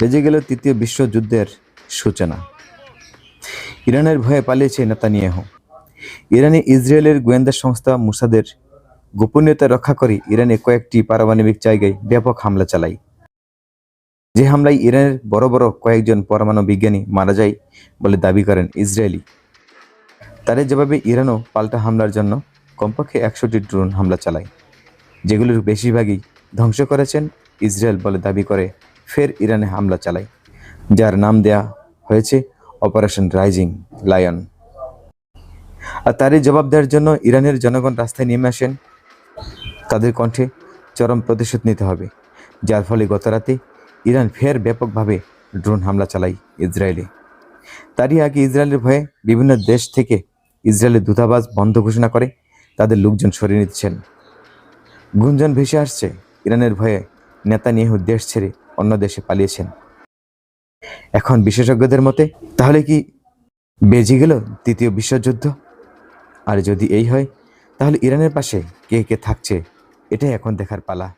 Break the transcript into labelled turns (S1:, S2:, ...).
S1: বেজে গেল তৃতীয় বিশ্বযুদ্ধের সূচনা। ইরানের ভয়ে পালিয়েছে নেতানিয়াহু। ইরানে ইসরায়েলের গোয়েন্দা সংস্থা মুসাদের গোপনীয়তা রক্ষা করে ইরানে কয়েকটি পারমাণবিক জায়গায় ব্যাপক হামলা চালায়। যে হামলায় ইরানের বড় বড় কয়েকজন পরমাণু বিজ্ঞানী মারা যায় বলে দাবি করেন ইসরায়েলি। তাদের জবাবে ইরানও পাল্টা হামলার জন্য কমপক্ষে একশোটি ড্রোন হামলা চালায়, যেগুলোর বেশিরভাগই ধ্বংস করেছেন ইসরায়েল বলে দাবি করে ফের ইরানে হামলা চালায়, যার নাম দেয়া হয়েছে অপারেশন রাইজিং লায়ন। আর তারই জবাব দেওয়ার জন্য ইরানের জনগণ রাস্তায় নেমে আসেন। তাদের কণ্ঠে চরম প্রতিশোধ নিতে হবে, যার ফলে গত রাতে ইরান ফের ব্যাপকভাবে ড্রোন হামলা চালায় ইসরায়েলে। তারই আগে ইসরায়েলের ভয়ে বিভিন্ন দেশ থেকে ইসরায়েলের দূতাবাস বন্ধ ঘোষণা করে, তাদের লোকজন সরিয়ে নিচ্ছেন। গুঞ্জন ভেসে আসছে, ইরানের ভয়ে নেতা নেতানিয়াহু দেশ ছেড়ে অন্য দেশে পালিয়েছেন। এখন বিশেষজ্ঞদের মতে, তাহলে কি বেজে গেল তৃতীয় বিশ্বযুদ্ধ? আর যদি এই হয়, তাহলে ইরানের পাশে কে কে থাকছে? এটাই এখন দেখার পালা।